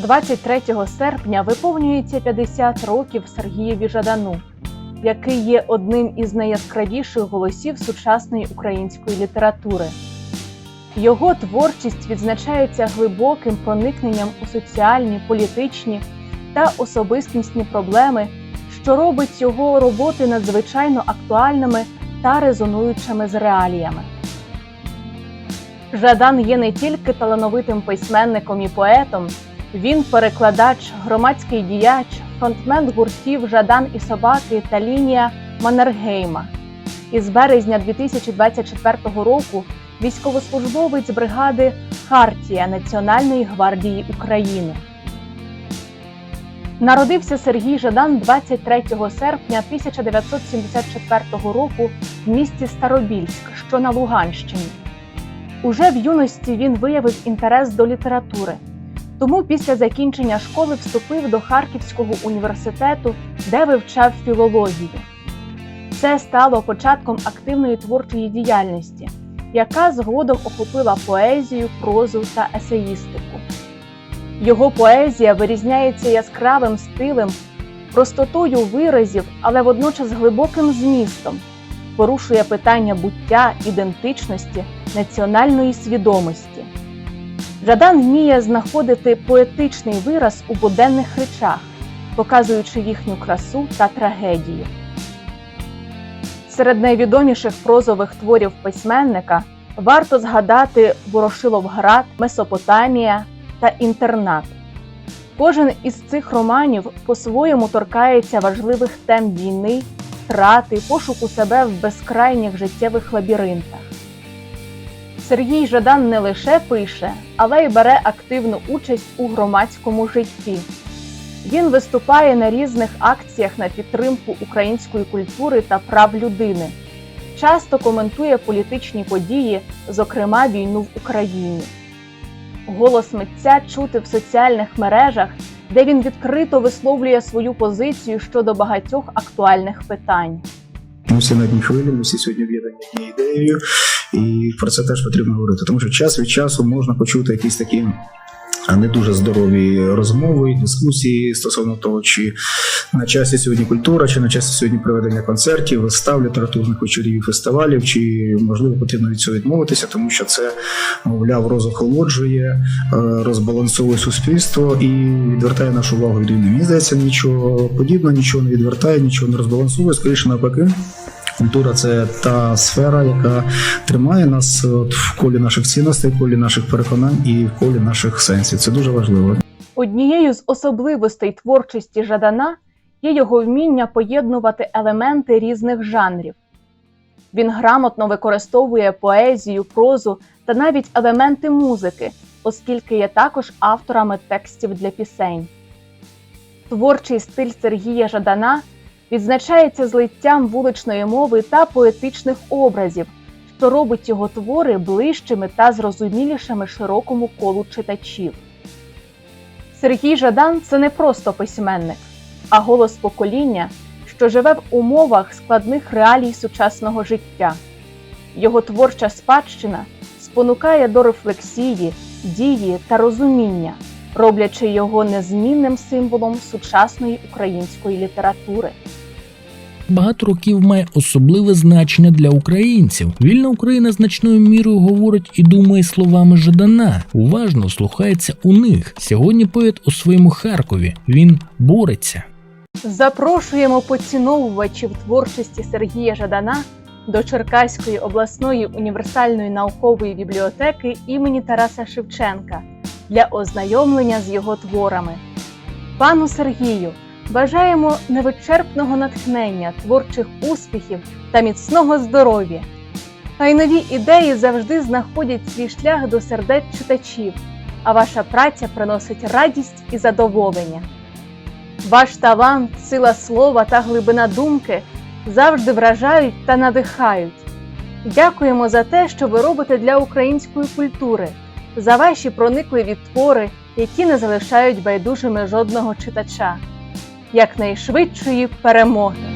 23 серпня виповнюється 50 років Сергієві Жадану, який є одним із найяскравіших голосів сучасної української літератури. Його творчість відзначається глибоким проникненням у соціальні, політичні та особистісні проблеми, що робить його роботи надзвичайно актуальними та резонуючими з реаліями. Жадан є не тільки талановитим письменником і поетом, він перекладач, громадський діяч, фронтмен гуртів Жадан і собаки та лінія Маннергейма. Із березня 2024 року військовослужбовець бригади Хартія Національної гвардії України. Народився Сергій Жадан 23 серпня 1974 року в місті Старобільськ, що на Луганщині. Уже в юності він виявив інтерес до літератури. Тому після закінчення школи вступив до Харківського університету, де вивчав філологію. Це стало початком активної творчої діяльності, яка згодом охопила поезію, прозу та есеїстику. Його поезія вирізняється яскравим стилем, простотою виразів, але водночас глибоким змістом, порушує питання буття, ідентичності, національної свідомості. Жадан вміє знаходити поетичний вираз у буденних речах, показуючи їхню красу та трагедію. Серед найвідоміших прозових творів письменника варто згадати Ворошиловград, Месопотамія та Інтернат. Кожен із цих романів по-своєму торкається важливих тем війни, втрати, пошуку себе в безкрайніх життєвих лабіринтах. Сергій Жадан не лише пише, але й бере активну участь у громадському житті. Він виступає на різних акціях на підтримку української культури та прав людини, часто коментує політичні події, зокрема війну в Україні. Голос митця чути в соціальних мережах, де він відкрито висловлює свою позицію щодо багатьох актуальних питань. Ми всі на одній хвилі, ми всі сьогодні об'єднані ідеєю, і про це теж потрібно говорити. Тому що час від часу можна почути якісь такі не дуже здорові розмови, дискусії стосовно того, чи на часі сьогодні культура, чи на часі сьогодні проведення концертів, вистав, літературних вечорів, і фестивалів, чи можливо потрібно від цього відмовитися, тому що це, мовляв, розохолоджує, е, розбалансовує суспільство і відвертає нашу увагу від війни. Мені здається, нічого подібного, нічого не відвертає, нічого не розбалансовує, скоріше навпаки. Культура це та сфера, яка тримає нас от в колі наших цінностей, в колі наших переконань і в колі наших сенсів. Це дуже важливо. Однією з особливостей творчості Жадана є його вміння поєднувати елементи різних жанрів. Він грамотно використовує поезію, прозу та навіть елементи музики, оскільки є також авторами текстів для пісень. Творчий стиль Сергія Жадана відзначається злиттям вуличної мови та поетичних образів, що робить його твори ближчими та зрозумілішими широкому колу читачів. Сергій Жадан це не просто письменник, а голос покоління, що живе в умовах складних реалій сучасного життя. Його творча спадщина спонукає до рефлексії, дії та розуміння, роблячи його незмінним символом сучасної української літератури. Багато років має особливе значення для українців. Вільна Україна значною мірою говорить і думає словами Жадана. Уважно слухається у них. Сьогодні поет у своєму Харкові. Він бореться. Запрошуємо поціновувачів творчості Сергія Жадана до Черкаської обласної універсальної наукової бібліотеки імені Тараса Шевченка для ознайомлення з його творами. Пану Сергію бажаємо невичерпного натхнення, творчих успіхів та міцного здоров'я. Хай нові ідеї завжди знаходять свій шлях до сердець читачів, а ваша праця приносить радість і задоволення. Ваш талант, сила слова та глибина думки завжди вражають та надихають. Дякуємо за те, що ви робите для української культури, за ваші проникливі твори, які не залишають байдужими жодного читача. Якнайшвидшої перемоги!